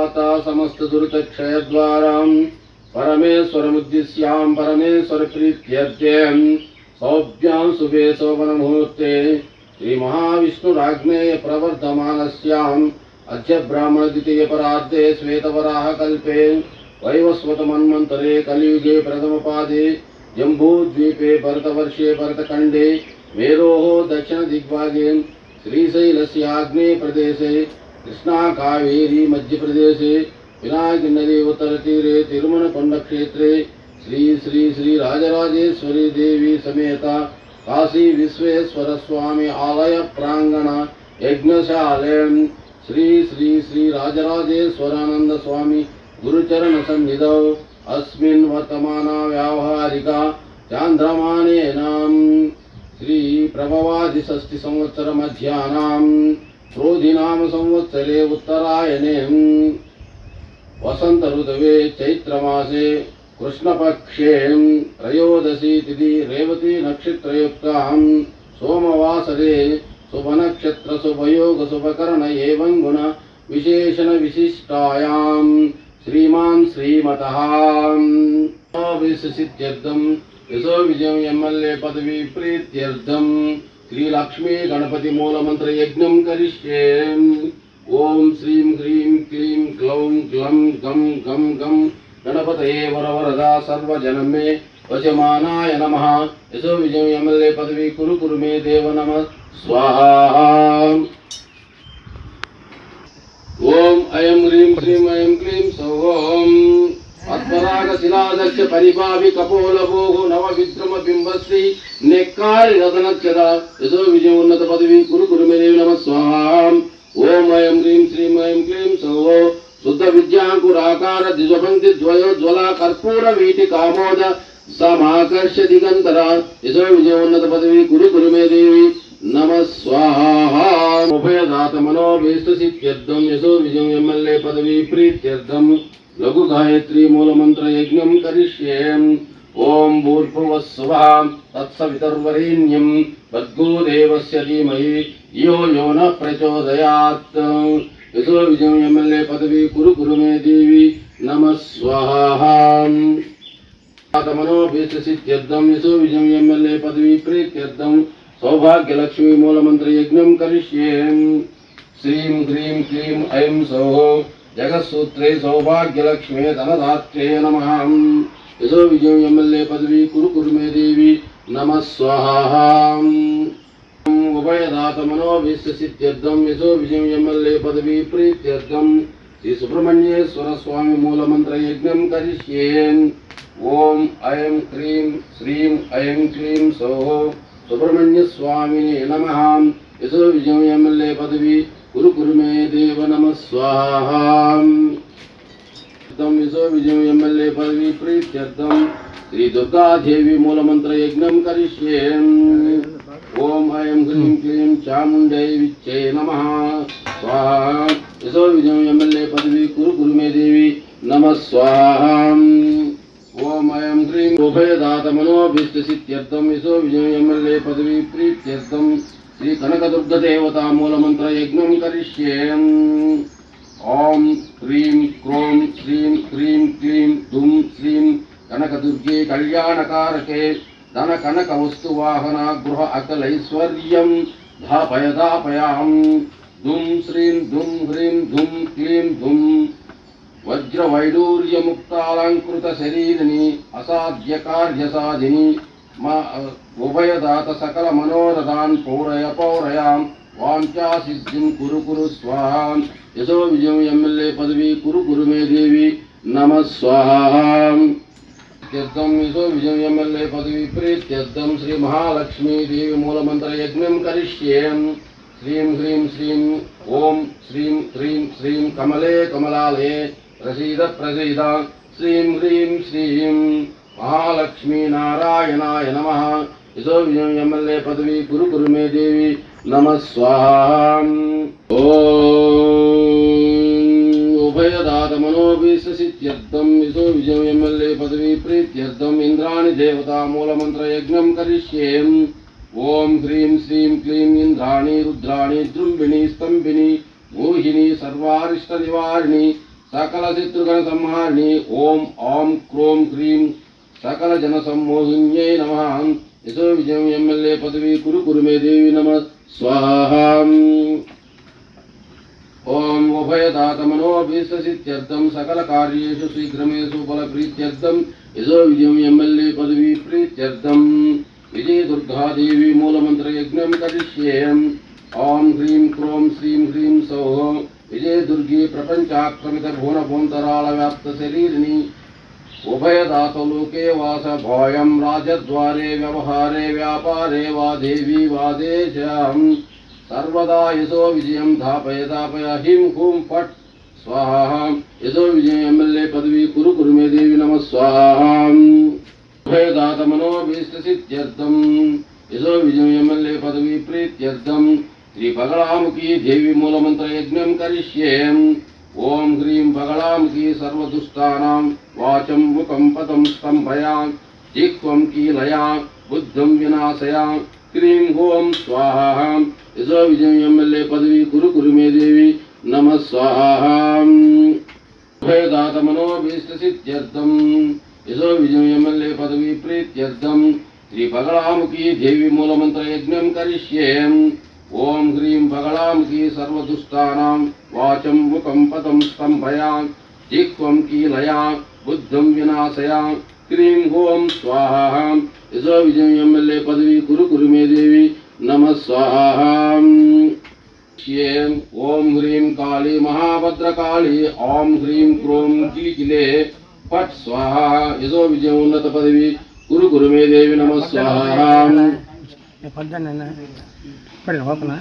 दाता समस्तदुरितक्षयद्वाराम् परमेश्वरमुद्दिश्यां परमेश्वरप्रीत्यर्थ्यं सौभ्यां शुभे शोभनमुहूर्ते श्रीमहाविष्णुराग्नेय प्रवर्धमानस्याम् अद्य ब्राह्मणद्वितीयपरार्धे श्वेतवराहकल्पे वैवस्वतमन्वन्तरे कलियुगे प्रथमपादे जम्बूद्वीपे भरतवर्षे भरतखण्डे मेरोः दक्षिणदिग्भागे श्रीशैलस्य आग्नेयप्रदेशे कृष्णाकावेरी मध्यप्रदेशे विनायकनदी उत्तरतीरे तिरुमलकोण्डक्षेत्रे श्री श्री श्री राजराजेश्वरी देवी समेत काशी विश्वेश्वर स्वामी आलय प्रांगण यज्ञशालयं श्री श्री श्री राजराजेश्वरानंद स्वामी गुरुचरण सन्निधौ, अस्मिन् वर्तमाना व्यावहारिका चान्द्रमानेनां श्री प्रभवादि षष्टि संवत्सर मध्यानां क्रोधिनाम संवत्सरे उत्तरायणे वसंत ऋतवे चैत्रमासे कृष्णपक्षे त्रयोदशी तिथि रेवती नक्षत्रयुक्तां सोमवासरे शुभनक्षत्र शुभयोग शुभकर्ण एवं गुण विशेषण विशिष्टायां श्रीमान् श्रीमतः विशसित्यर्थं यशो विजयं एम्एल्ए पदवी प्रीत्यर्थं श्रीलक्ष्मी गणपति मूलमंत्र यज्ञ करिष्ये। ओम श्रीं ह्रीं क्लीं क्लौं ग्लं गं गं गं। गणपतये वरवरदा सर्वजनं मे वचमानाय नमः। यशो विजय यमल्ले पदवी कुरु कुरु मे देव नमः। स्वाहा। ओम अयं ह्रीं क्लीं ऐं क्लीं सौम పద్మరాగ శిలాదక్ష పరిపావి కపోలభోగు నవ విద్రమ బింబశ్రీ నెక్కారి రతనచ్చద యశో విజయ ఉన్నత పదవి కురు కురు నమ స్వాహాం. ఓం అయం హ్రీం శ్రీం అయం క్లీం సౌ. శుద్ధ విద్యాంకురాకార ద్విజపంక్తి ద్వయోజ్వల కర్పూర వీటి కామోద సమాకర్ష దిగంతర యశో విజయ ఉన్నత పదవి కురు కురు మేదేవి నమ స్వాహా. ఉభయదాత మనోభీష్ట సిద్ధ్యర్థం యశో విజయం ఎమ్మెల్యే పదవి ప్రీత్యర్థం. లఘు గాయత్రి మూలమంత్ర యజ్ఞం కరిష్యే ఓం భూర్భువస్సువ తత్సవితర్వరేణ్యం భద్గో దేవస్య ధీమహి యో యో న ప్రచోదయాత్ యశో విజయం ఎమ్మెల్యే పదవీ కురు కురు మే దేవి నమ స్వాహా మనోభీష్టసిద్ధ్యర్థం యశో విజయం ఎమ్మెల్యే పదవీ ప్రీత్యర్థం సౌభాగ్యలక్ష్మీ మూలమంత్ర యజ్ఞం కరిష్యే శ్రీం హ్రీం క్లీం ఐం సౌః జగత్సూత్రే సౌభాగ్యలక్ష్మే ధనదాత్రే నమ. యశో విజయం ఎమ్మెల్యే పదవి కురు కురుమే దేవి నమ స్వాహా. ఉభయదాత మనోభిష్టసిద్ధ్యర్థం యశో విజయం ఎమ్మెల్యే పదవి ప్రీత్యర్థం. శ్రీ సుబ్రహ్మణ్యేశ్వర స్వామి మూలమంత్ర యజ్ఞం కరిష్యే. ఓం ఐం క్రీం శ్రీం ఐం క్లీం సౌః. సుబ్రహ్మణ్య స్వామిని నమ. యశో విజయం ఎమ్మెల్యే పదవి కురు కురు మే దేవ నమ స్వాహాం యశో విజయం ఎమ్మెల్యే పదవి ప్రీత్యర్థం శ్రీ దుర్గాదేవి మూలమంత్ర యజ్ఞం కరిష్యే ఓం ఐం హ్రీం క్లీం చాముండై విచ్చే నమ స్వాహా యశో విజయం ఎమ్మెల్యే పదవి కురు కురు మే దేవి నమ స్వాహాం ఓం అయం హ్రీం ఉభయదాత మనోభీష్టసిద్ధ్యర్థం యశో విజయం ఎమ్మెల్యే పదవి ప్రీత్యర్థం శ్రీ కనకదుర్గ మూలమంత్ర యజ్ఞం కరిష్యే ఓం హ్రీం క్రోం శ్రీం హ్రీం క్లీం దుం శ్రీం కనకదుర్గే కళ్యాణకారకే ధన కనక వస్తువాహన గృహ అకలైశ్వర్యం ధాపయ ధాపయాం దుం శ్రీం దుం హ్రీం దుం క్లీం దుం వజ్రవైడూర్యముక్తాలంకృత శరీరిని అసాధ్య కార్య సాధిని మా ఉభయదాత సకల మనోరథాన్ పౌరయ పౌరయాం వాంఛా సిద్ధిం కురు కురు స్వాహాం యశో విజయం ఎమ్మెల్యే పదవి కురు కురు మే దేవి నమ స్వాహాం తీర్థం యశో విజయం ఎమ్మెల్యే పదవి ప్రీత్యర్థం శ్రీ మహాలక్ష్మీ దేవి మూలమంత్ర యజ్ఞం కరిష్యేం శ్రీం హ్రీం శ్రీం ఓం శ్రీం హ్రీం శ్రీం కమలే కమలాలే ప్రసీద ప్రసీద నమ. ఇదో విజయం ఎమ్మెల్యే పదవి గురు గురు మే దేవి. నమ స్వాహాం. ఉభయదాత మనోభిసిద్ధ్యర్థం ఇదో విజయం ఎమ్మెల్యే పదవి ప్రీత్యర్థం. ఇంద్రాణి దేవతా మూలమంత్ర యజ్ఞం కరిష్యేం. ఓం హ్రీం శ్రీం క్లీం ఇంద్రాణి రుద్రాణి ద్రుంబిణి స్తంభిని మోహిని సర్వారిష్ట నివారిణి సకల శత్రుగణ సంహారిణి. ఓం ఆం క్రోం హ్రీం సకల జన సమ్మోహిన్యై నమ యశో విజయం ఎమ్మెల్యే పదవి కురు కురు మే దేవి నమ స్వాహం ఓం ఉభయదాతమనోభీష్టసిత్యర్థం సకల కార్యేషు శీఘ్రమేషు ఫల ప్రీత్యర్థం యశో విజయం ఎమ్మెల్యే పదవి ప్రీత్యర్థం విజయ దుర్గాదేవి మూలమంత్ర యజ్ఞం కరిష్యేయం ఓం హ్రీం క్రోం శ్రీం హ్రీం సౌః విజయ దుర్గి ప్రపంచాక్రమిత భువన భూంతరాళ వ్యాప్త శరీరిణి ఉభయదాతలోకే వాస భోయం రాజద్వారే వ్యవహారే వ్యాపారే వా దేవీ వాదేశాం సర్వదా యశో విజయం ధాపయ ధాపయ హిం హుం ఫట్ స్వాహ యశో విజయం ఎమ్మెల్యే పదవి కురు కురు మే దేవి నమ స్వాహం ఉభయదాత మనోభీష్టసిత్యర్థం యశో విజయం ఎమ్మెల్యే పదవి ప్రీత్యర్థం శ్రీ బగళాముఖి దేవి మూలమంత్ర యజ్ఞం కరిష్యేం ఓం హ్రీం బగళాముఖి సర్వదుష్టానాం వాచం ముఖం పదం స్తంభయా జిహ్వం కీలయా బుద్ధం వినాశయా క్రీం ఓం స్వాహ యశో విజయం ఎమ్మెల్యే పదవి కురు కురు మే దేవి నమ స్వాహ ఉభయదాత మనోభీష్టసిత్యర్థం యశో విజయం ఎమ్మెల్యే పదవి ప్రీత్యర్థం శ్రీ బగళాముఖి దేవి మూలమంత్ర యజ్ఞం కరిష్యేం ఓం హ్రీం బగళాముఖి సర్వదుష్టానాం వాచం ముఖం పదం స్తంభయా జిహ్వం కీలయా బుద్ధం వినాశయా క్రీం ఓం స్వాహ యశో విజయం ఎమ్మెల్యే పదవి కురు కురు మే దేవి నమ స్వాహ శ్యేం ఓం హ్రీం కాళీ మహాభద్రకాళీ ఓం హ్రీం క్రోం కిలికిలే పట్ స్వాహ యశో విజయం ఉన్నత పదవి కురు కురు మే దేవి నమ స్వాహ పొద్దున్న ఇక్కడ ఓపెనా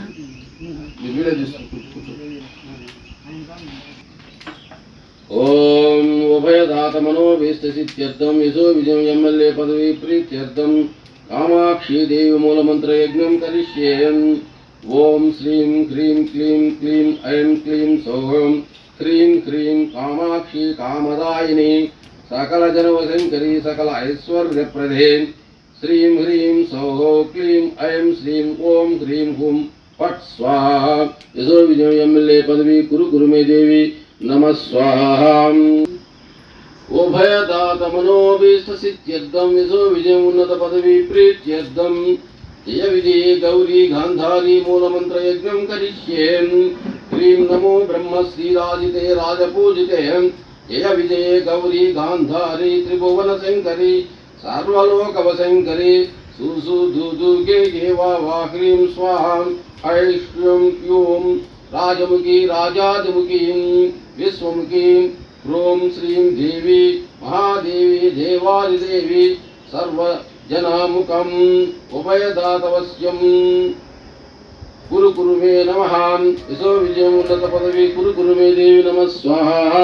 ఓం ఉభయదాత మనోభీష్టసిత్యర్థం యశో విజయం ఎమ్మెల్యే పదవి ప్రీత్యర్థం. కామాక్షి దేవి మూలమంత్ర యజ్ఞం కరిష్యేయం. ఓం శ్రీం హ్రీం క్లీం క్లీం ఐం క్లీం సౌహం హ్రీం హ్రీం కామాక్షి కామదాయిని సకల జనవశంకరి సకల ఐశ్వర్యప్రదే. శ్రీం హ్రీం సౌః క్లీం ఐం శ్రీం ఓం హ్రీం హుం పట్ స్వాహ యశో విజయం ఎమ్మెల్యే పదవి కురు కురు మే దేవి నమ స్వాహ ఉభయదాత మనోభీష్టసిత్యర్థం యశో విజయం ఉన్నత పదవి ప్రీత్యర్థం జయ విజయ గౌరీ గాంధారీ మూలమంత్ర యజ్ఞం కరిష్యేం హ్రీం నమో బ్రహ్మ శ్రీరాజితే सार्वलोकवशङ्करी सुसुधुदुर्गे देवा वा ह्रीं स्वाहां ऐष्ण्यं क्यूं? राजमुखी राजादिमुखीं विश्वमुखीं ह्रूं श्रीं देवी महादेवी देवादिदेवी सर्वजनामुखम् उभयदातवस्यम् कुरु कुरु मे नमः यशो विजयमुन्नतपदवी कुरु कुरु मे देवी नमः स्वाहा।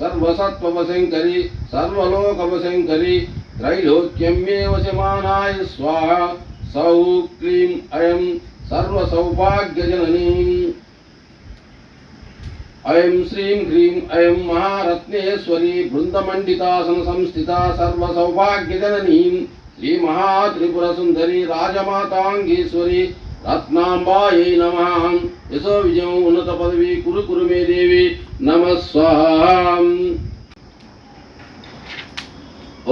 హ్రీం సర్వసత్వవశంకరి సర్వలోకవశంకరి త్రైలోక్యం మే వశమానాయ స్వాహ సౌ క్లీం అయం సర్వసౌభాగ్యజననీ. అయం శ్రీం హ్రీం అయం మహారత్నేశ్వరీ బృందమండితాసన సంస్థిత సర్వసౌభాగ్యజననీ. శ్రీ మహాత్రిపురసుందరి రాజమాతాంగేశ్వరి రత్నాంబాయై నమ యశో విజయం ఉన్నత పదవి కురు కురు మే దేవి నమ స్వాహం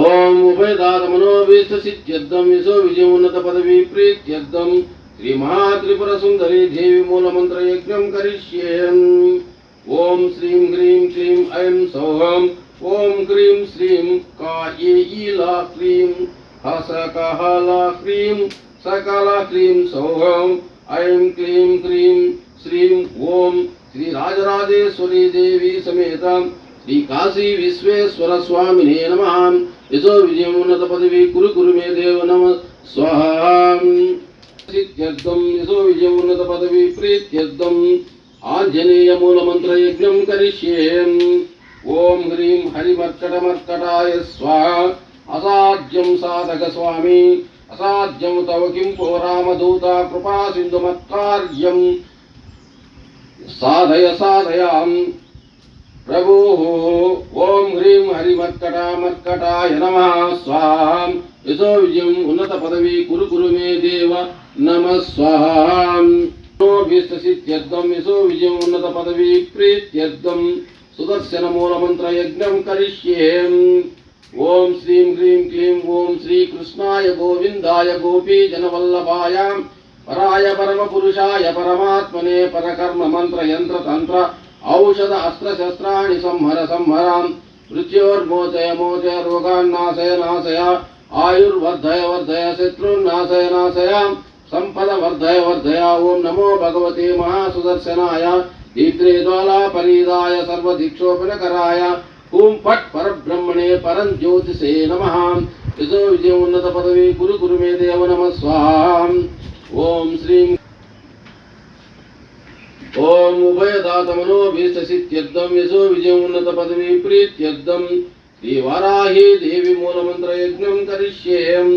ఓం ఉభయదాత మనోభీష్టసిత్యర్థం యశో విజయం ఉన్నత పదవి ప్రీత్యర్థం శ్రీ మహాత్రిపుర సుందరి దేవి మూలమంత్ర యజ్ఞం కరిష్యేం ఓం శ్రీం హ్రీం క్లీం ఐం సౌహం ఓం హ్రీం సకల క్లీం సౌహం ఐం క్లీం క్రీం శ్రీం ఓం శ్రీ రాజరాజేశ్వరి దేవి సమేత శ్రీ కాశీ విశ్వేశ్వర స్వామినే నమ యశో విజయం ఉన్నత పదవి కురు కురు మే దేవ నమ స్వాహం సిద్ధ్యర్థం యశో విజయం ఉన్నత పదవి ప్రీత్యర్థం ఆంజనేయ మూల మంత్ర యజ్ఞం కరిష్యేం ఓం హ్రీం హరిమర్కటమర్కటాయ స్వాహ అసాధ్యం సాధక స్వామి అసాధ్యం తవ కిం పో రామదూత కృపా సింధు మత్కార్యం. సాధయ సాధయాం. ప్రభు ఓం హ్రీం హరిమర్కటామర్కటాయ నమ స్వాహం. యశో విజయం ఉన్నత పదవి కురు కురు మే దేవ నమ స్వాహం. భీష్టసిత్యర్థం యశో విజయం ఉన్నత పదవి ప్రీత్యర్థం. సుదర్శన మూల యజ్ఞం కరిష్యేం. ఓం శ్రీం హ్రీం క్లీం ఓం శ్రీ కృష్ణాయ గోవిందాయ గోపీ జనవల్లభాయ పరాయ పరమ పురుషాయ పరమాత్మనే పరకర్మ మంత్ర యంత్ర తంత్ర ఔషధ అస్త్ర శస్త్రాణి సంహర సంహరాం మృత్యోర్మోచయ మోచయ రోగాన్నాశయ నాశయ ఆయుర్వర్ధయ వర్ధయ శత్రున్నాశయ నాశయ సంపద వర్ధయ వర్ధయ. ఓం నమో భగవతే మహాసుదర్శనాయ. దీప్త్రే జ్వాలా పరీదాయ సర్వదీక్షోపనకరాయ. ఓం ఫట్ పరబ్రహ్మణే పరం జ్యోతిషే నమ యశో విజయ ఉన్నత పదవి గురు గురు మే దేవ నమ స్వాహం ఓం శ్రీం ఓం ఉభయదాతమనో భీష్టసిత్యర్థం యశో విజయం ఉన్నత పదవి ప్రీత్యర్థం శ్రీ వారాహి దేవి మూలమంత్ర యజ్ఞం కరిష్యేయం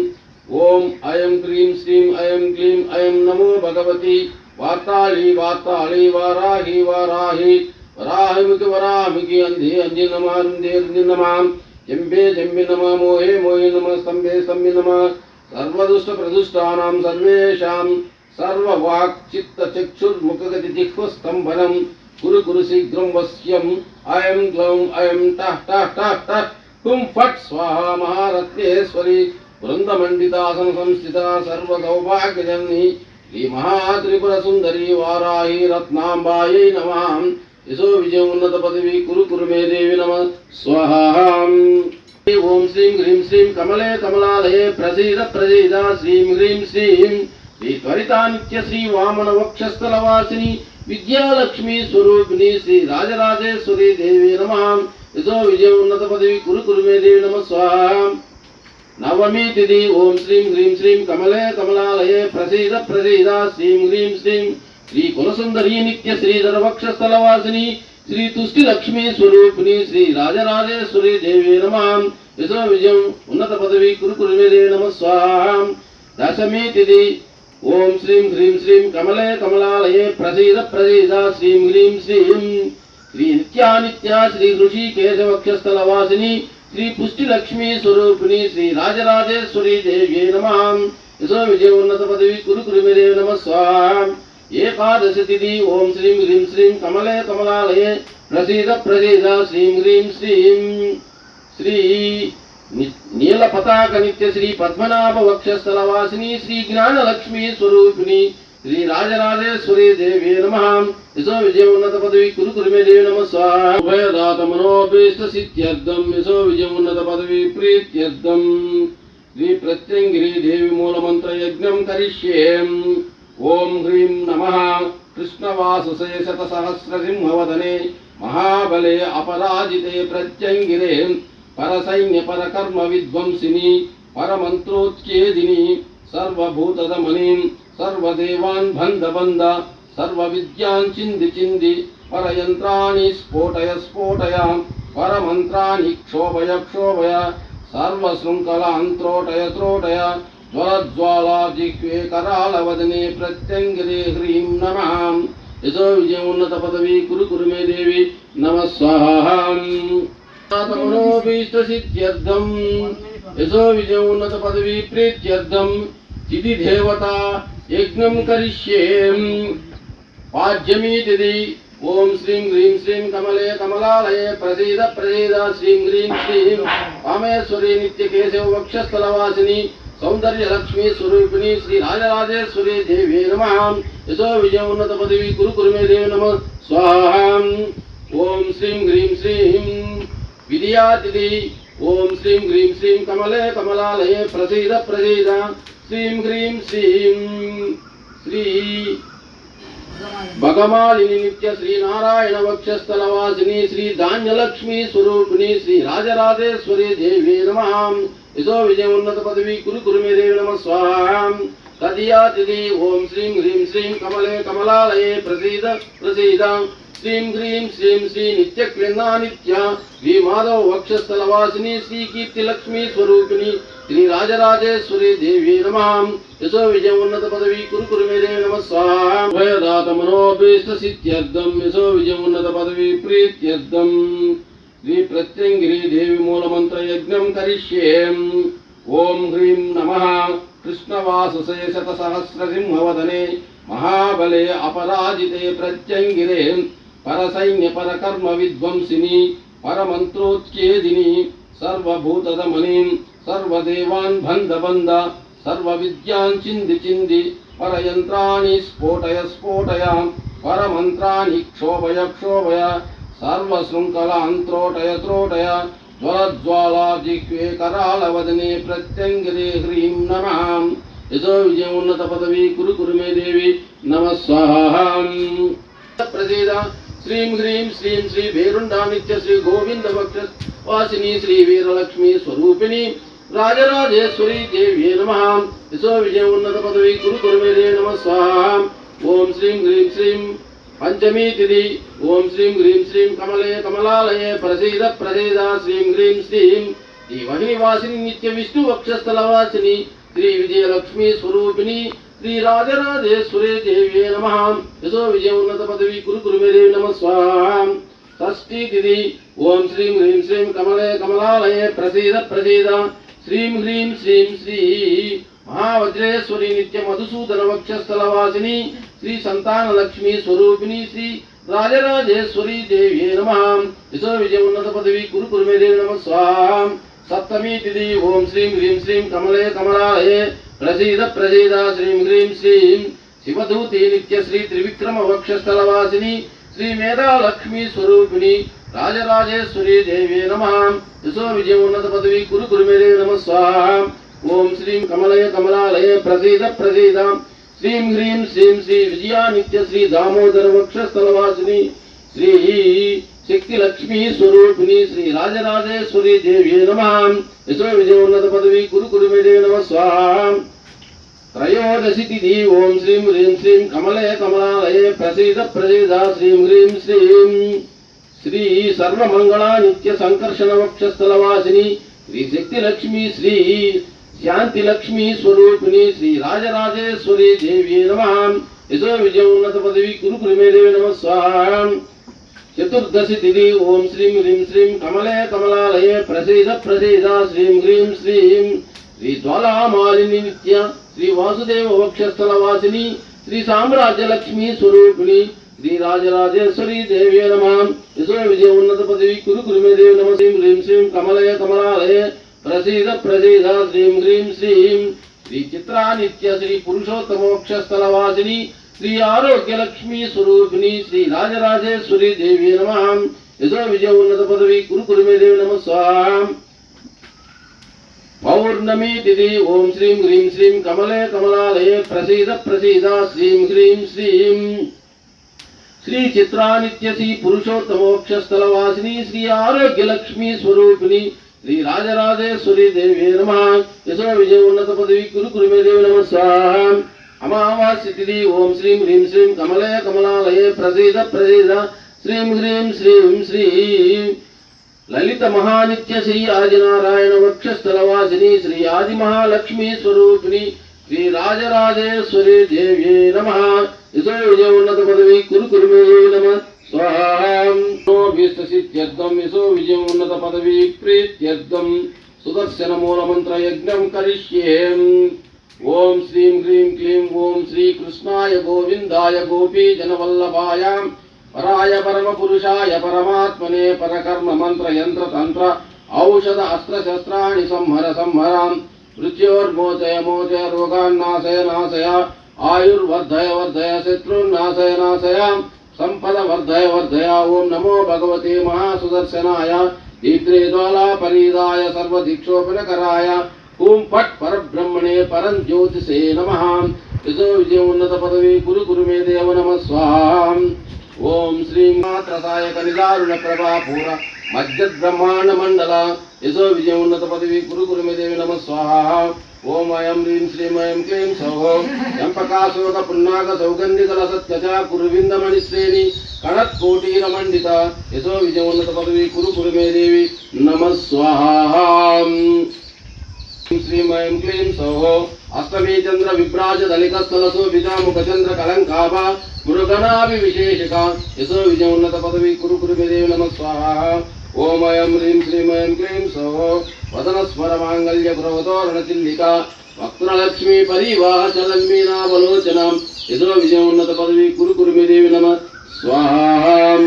ఓం అయం క్రీం శ్రీం అయం క్లీం అయం నమో భగవతి వార్తాళి వార్తాళి వారాహి వారాహి వరాహిమికి వరామికి అంధి అంజి నమారుందే రుంది నమాం జంబే జంబి నమ మోహే మోహి నమ స్తంభే స్తంభి నమ. సర్వదుష్ట ప్రదుష్టానాం సర్వేషాం. సర్వవాక్ చిత్త చక్షుర్ముఖగతి జిహ్వస్తంభనం. గురు గురు శీఘ్రం వశ్యం. అయం గ్లౌం అయం టహ్ టహ్ టహ్ టహ్. హుం ఫట్ స్వాహ మహారత్నేశ్వరి. బృందమండితాసన సంస్థిత సర్వ సౌభాగ్యజన్ని శ్రీ మహాత్రిపుర సుందరి వారాహి రత్నాంబాయై నమాం యశో విజయం ఉన్నత పదవి కురు కురు మే దేవి నమ. స్వహాం. ఓం శ్రీం హ్రీం శ్రీం కమలే కమలాలయే ప్రసీద ప్రసీద. శ్రీం హ్రీం శ్రీం శ్రీ త్వరితానిత్య శ్రీ వామన వక్షస్థల వాసిని విద్యాలక్ష్మి స్వరూపిణి శ్రీ రాజరాజేశ్వరి దేవి నమ. యశో విజయం ఉన్నత పదవి కురు కురు మే దేవి నమ. స్వాహం. నవమి తిథి ఓం శ్రీం హ్రీం శ్రీం కమలే కమలాలయే ప్రసీద ప్రసీద. శ్రీం హ్రీం శ్రీం శ్రీ కులసుందరీ నిత్య శ్రీధర వక్షస్థల వాసిని శ్రీ తుష్టి లక్ష్మీ స్వరూపిణి శ్రీ రాజరాజేశ్వరి దేవి నమాం. విశ్వ విజయం ఉన్నత పదవి కురు కురు నమ స్వాహం. దశమీ తిథి. ఓం శ్రీం హ్రీం శ్రీం కమలే కమలాలయే ప్రసీద ప్రసీద శ్రీం హ్రీం శ్రీం. శ్రీ నిత్యానిత్య శ్రీ ఋషి వక్షస్థల వాసిని శ్రీ పుష్టి లక్ష్మీ స్వరూపిణి శ్రీ రాజరాజేశ్వరి దేవ్యే నమ. యశో విజయ ఉన్నత పదవి కురు కురు నమ స్వాహం. ఏకాదశి తిథి ఓం శ్రీం హ్రీం శ్రీం కమలే కమలాలయే ప్రసీద ప్రసీద శ్రీం హ్రీం శ్రీం. శ్రీ నీల పతాక నిత్య శ్రీ పద్మనాభ వక్షస్థల వాసిని శ్రీ జ్ఞానలక్ష్మి స్వరూపిణి శ్రీ రాజరాజేశ్వరి దేవి నమ. యశో విజయ ఉన్నత పదవి కురు కురుమే దేవి నమ. స్వాహ. మనోపేష్ట మనోభీష్ట సిద్ధ్యర్థం. యశో విజయ ఉన్నత పదవి ప్రీత్యర్థం. శ్రీ ప్రత్యంగిరి దేవి మూలమంత్ర యజ్ఞం కరిష్యేం. ఓం హ్రీం నమ. కృష్ణవాసుసే మహాబలే అపరాజితే ప్రత్యంగిరే పరసైన్య పరకర్మ విధ్వంసిని పరమంత్రోచ్ఛేదిని సర్వభూతదమని సర్వదేవాన్ బంధ బంధ సర్వ విద్యాన్ చింది చింది పరయంత్రాన్ని స్ఫోటయ స్ఫోటయ పరమంత్రాన్ని క్షోభయ క్షోభయ సర్వశృంఖల అంత్రోటయ త్రోటయ జ్వలజ్వాలా జిహ్వే కరాళవదనే ప్రత్యంగిరే హ్రీం నమ. యశో విజయం ఉన్నత పదవి కురు కురు మే దేవి. నమ స్వాహం. మనోభీష్టసిద్ధ్యర్థం యశో ఉన్నత పదవి ప్రీత్యర్థం. తిథి దేవత యజ్ఞం కరిష్యే. పాజ్యమీతిది ఓం శ్రీం హ్రీం శ్రీం కమలే కమలాలయే ప్రసీద ప్రసీద. శ్రీం హ్రీం శ్రీం కామేశ్వరి నిత్య కేశవ వక్షస్థల వాసిని సౌందర్య లక్ష్మీ స్వరూపిణి శ్రీ రాజరాజేశ్వరి దేవి నమ యశో విజయ ఉన్నత పదవి కురు కురు మే దేవి నమ స్వాహం ఓం శ్రీం హ్రీం శ్రీం విద్యాతిథి ఓం శ్రీం హ్రీం శ్రీం కమలే కమలాలయే ప్రసీద ప్రసీద శ్రీం హ్రీం శ్రీం శ్రీ భగమాలిని నిత్య శ్రీ నారాయణ వక్షస్థల వాసిని శ్రీ ధాన్యలక్ష్మి స్వరూపిణి శ్రీ రాజరాజేశ్వరి దేవి నమ. ఇదో విజయ ఉన్నత పదవి కురు కురు మే దేవి నమ. స్వాహ. తదియాతిది ఓం శ్రీం హ్రీం శ్రీం కమలే కమలాలయే ప్రసీద ప్రసీద శ్రీం హ్రీం శ్రీం శ్రీ నిత్య క్లిందానిత్య శ్రీ మాధవ వక్షస్థలవాసిని శ్రీ కీర్తి లక్ష్మీ స్వరూపిణి శ్రీ రాజరాజేశ్వరి దేవి నమ యశో విజయం ఉన్నత పదవి కురు కురు మేరే నమ స్వాహదాత మనోభీష్ట సిద్ధ్యర్థం యశో విజయం ఉన్నత పదవి ప్రీత్యర్థం శ్రీ ప్రత్యంగిరి దేవి మూలమంత్ర యజ్ఞం కరిష్యే ఓం హ్రీం నమ शतसहस्रसिंहवदने महाबले अपराजिते प्रत्यङ्गिरे परसैन्यपरकर्म विध्वंसिनी परमन्त्रोच्चेदिनी सर्वभूतदमनीं सर्वदेवान् बन्ध बन्ध सर्वविद्यान् चिन्दि चिन्दि परयन्त्राणि स्फोटय स्फोटय परमन्त्राणि क्षोभय क्षोभय सर्वशृङ्खलान्त्रोटय त्रोटय ज्वलज्वाला జ్వరజ్వాలాదిక్వే కరాళవదనే ప్రత్యంగిరే హ్రీం నమ. యథో విజయ ఉన్నత పదవి కురు మే దేవి నమ ప్రసీద శ్రీం హ్రీం శ్రీం శ్రీ భేరుండా నిత్య శ్రీ గోవింద భక్త వాసిని శ్రీ వీరలక్ష్మి స్వరూపిణి రాజరాజేశ్వరి దేవ్యే నమ. యశో విజయ ఉన్నత పదవి కురు మే దేవి నమస్వాహ ఓం శ్రీం హ్రీం శ్రీం కమలే కమలాలయే ప్రసీద ప్రసీద. శ్రీం హ్రీం శ్రీం శ్రీ వహిని వాసిని నిత్య విష్ణు వక్షస్థల వాసిని శ్రీ విజయలక్ష్మి స్వరూపిణి శ్రీ రాజరాజేశ్వరి దేవ్యే నమ. యశో విజయ ఉన్నత పదవి కురు కురు మే దేవి నమ స్వాహ. షష్ఠీ తిథి. ఓం శ్రీం హ్రీం శ్రీం కమలే కమలాలయే ప్రసీద ప్రసీద. శ్రీం హ్రీం శ్రీం శ్రీ మహావజ్రేశ్వరి నిత్య మధుసూదన వక్షస్థల వాసిని శ్రీ సంతాన లక్ష్మి స్వరూపిణి శ్రీ రాజరాజేశ్వరి దేవ్యే నమ. విశ్వ విజయ ఉన్నత పదవి గురు కురు నమ. స్వాహం. సప్తమీ తిథి ఓం శ్రీం హ్రీం శ్రీం కమలే కమలాలయే ప్రసీద ప్రసీద శ్రీం హ్రీం శ్రీం శివధూతి నిత్య శ్రీ త్రివిక్రమ వక్షస్థల వాసిని శ్రీ మేధా లక్ష్మి స్వరూపిణి రాజరాజేశ్వరి దేవి నమ. యశో విజయ ఉన్నత పదవి గురు కురు నమ. స్వాహం. ఓం శ్రీం కమలయ కమలాలయ ప్రసీద ప్రసీదాం. శ్రీం హ్రీం శ్రీం శ్రీ విజయా నిత్య శ్రీ దామోదర వక్షస్థలవాసిని శ్రీ శక్తి లక్ష్మీ స్వరూపిణి శ్రీ రాజరాజేశ్వరి దేవి నమ. యశో విజయోన్నత పదవి కురు కురు మే నమ. స్వాహ. త్రయోదశి తిథి ఓం శ్రీం హ్రీం శ్రీం కమలే కమలాలయే ప్రసీద ప్రసీద శ్రీం హ్రీం శ్రీం శ్రీ సర్వమంగళ నిత్య సంకర్షణ వక్షస్థల వాసిని శ్రీ శక్తి లక్ష్మి శ్రీ శాంతి లక్ష్మి స్వరూపిణి శ్రీ రాజరాజేశ్వరి దేవి నమ యశో విజయ ఉన్నత పదవి కురు కురు మే దేవి నమ స్వాహ చతుర్దశి తిథి ఓం శ్రీం హ్రీం శ్రీం కమలే కమలాలయే ప్రసీద ప్రసీద శ్రీం హ్రీం శ్రీం శ్రీ జ్వాలామాలిని నిత్య శ్రీ వాసుదేవ వక్షస్థల వాసిని శ్రీ సామ్రాజ్య లక్ష్మి స్వరూపిణి శ్రీ రాజరాజేశ్వరి దేవి నమ యశో విజయ ఉన్నత పదవి కురు కురు మే దేవి నమ శ్రీం హ్రీం శ్రీం కమలయ కమలాలయ ప్రసీద ప్రసీద శ్రీం హ్రీం శ్రీం. శ్రీ చిత్రానిత్య శ్రీ పురుషోత్తమోక్షస్థల వాసిని శ్రీ ఆరోగ్య లక్ష్మి స్వరూపిణి శ్రీ రాజరాజేశ్వరి దేవి నమ. యశో విజయ ఉన్నత పదవి కురు కురు దేవి నమ స్వాహ. పౌర్ణమి తిథి ఓం శ్రీం హ్రీం శ్రీం కమలే కమలాలయే ప్రసీద ప్రసీద శ్రీం హ్రీం శ్రీం. శ్రీ చిత్రానిత్య శ్రీ పురుషోత్తమోక్షస్థల వాసిని శ్రీ ఆరోగ్య లక్ష్మి స్వరూపిణి శ్రీ రాజరాజేశ్వరి దేవి నమ. యశో విజయ ఉన్నత పదవి కురు కురుమే దేవి నమ. స్వాహ. అమావాస్య తిథి ఓం శ్రీం హ్రీం శ్రీం కమలే కమలాలయే ప్రసీద ప్రసీద. శ్రీం హ్రీం శ్రీం శ్రీ. లలిత మహానిత్య శ్రీ ఆదినారాయణ వక్షస్థలవాసిని శ్రీ ఆది మహాలక్ష్మీ స్వరూపిణి శ్రీ రాజరాజేశ్వరి దేవి నమ. యశో విజయ ఉన్నత పదవి కురు కురుమే దేవి నమ. స్వాహాభీష్టసిద్ధ్యర్థం యశో విజయం ఉన్నత పదవి ప్రీత్యర్థం. సుదర్శన మూల మంత్ర యజ్ఞం కరిష్యే. ఓం శ్రీం హ్రీం క్లీం ఓం శ్రీ కృష్ణాయ గోవిందాయ గోపీ జనవల్లభాయ పరాయ పరమ పురుషాయ పరమాత్మనే పరకర్మ మంత్ర యంత్ర తంత్ర. ఔషధ అస్త్ర శస్త్రాణి సంహర సంహరాం. మృత్యోర్మోచయ మోచయ రోగాన్నాశయ నాశయ. ఆయుర్వర్ధయ వర్ధయ శత్రున్నాశయ నాశయాం. సంపద వర్ధయ వర్ధయ ఓం నమో భగవతే మహాసుదర్శనాయ దీప్రే జ్వాలా పరీదాయ సర్వదీక్షోపనకరాయ ఓం ఫట్ పరబ్రహ్మణే పరం జ్యోతిషే నమ యజో విజయ ఉన్నత పదవి గురు గురు మే దేవ నమ స్వాహ ఓం శ్రీ మాత్రసాయక నిదారుణ ప్రభా పూర మధ్య బ్రహ్మాండ మండల యశో విజయ ఉన్నత పదవి గురు గురు మే దేవి ఓం అయం హ్రీం శ్రీం క్లీం సౌహం చంపకాశోక పున్నాక సౌగంధికల సత్యచ కురువిందమణి శ్రేణి కణత్కోటీర మండిత యశో విజయోన్నత పదవి కురు కురు దేవి నమ స్వాహాం. శ్రీం క్లీం సౌహో అష్టమీ చంద్ర విభ్రాజ దళిత దళికస్థలసు విజాముఖ చంద్ర కలంకాభ. గురుగణాభి విశేషక. యశో విజయోన్నత పదవి కురు కురు దేవి నమ స్వాహ. ఓం అయం హ్రీం శ్రీమయం క్లీం సౌః. వదన స్మర మాంగళ్య గృహతోరణ చిల్లిక. వక్రలక్ష్మీ పరివాహ చలన్మీనావలోచనం యశో విజయోన్నత పదవి కురు కురు దేవి నమ. స్వాహాం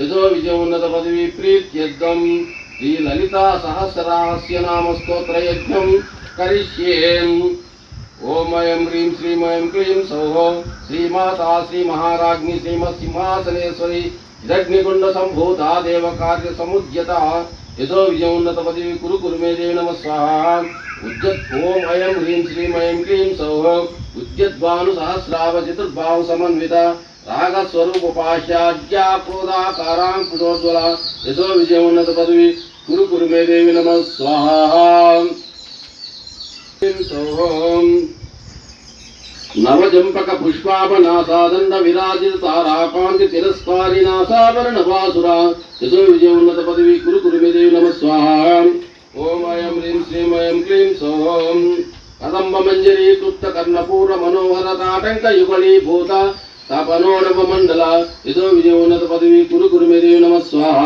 యశో విజయోన్నత పదవి ప్రీత్యర్థం. శ్రీ లలితా సహస్రరాహస్య నామ స్తోత్రయజ్ఞం కరిష్యేం. ఓమయం హ్రీం శ్రీమయం క్లీం సౌహో శ్రీమాతా శ్రీ మహారాజ్ఞి శ్రీమత్ సింహాసనేశ్వరి. ఇదగ్నిగుండ సంభూత దేవ కార్య సముద్యత యశో విజయోన్నత పదవి కురు కురు మే దేవి నమ స్వాహ. ఉద్యత్ ఓం అయం హ్రీం శ్రీం ఐం క్లీం సౌహ ఉద్యద్భాను సహస్రావ చతుర్భావ సమన్విత రాగస్వరూప పాశ్చాద్యా క్రోధాకారాంకుశోజ్వల యశో విజయోన్నత పదవి కురు కురు మే దేవి నమ స్వాహా. సోహం నవజంపక పుష్పాపనాసాదండ విరాజిత తారాకాంతి తిరస్కారి నాసాభరణ వాసుర యశో విజయోన్నత పదవి కురు కురు మే నమ స్వాహ ఓం అయం హ్రీం శ్రీం క్లీం సోహం కదంబ మంజరీ క్లుప్త కర్ణపూర్ణ మనోహర తాటంక యుగళీభూత తపనోడప మండల యశో విజయోన్నత పదవి కురు కురు మే నమ స్వాహ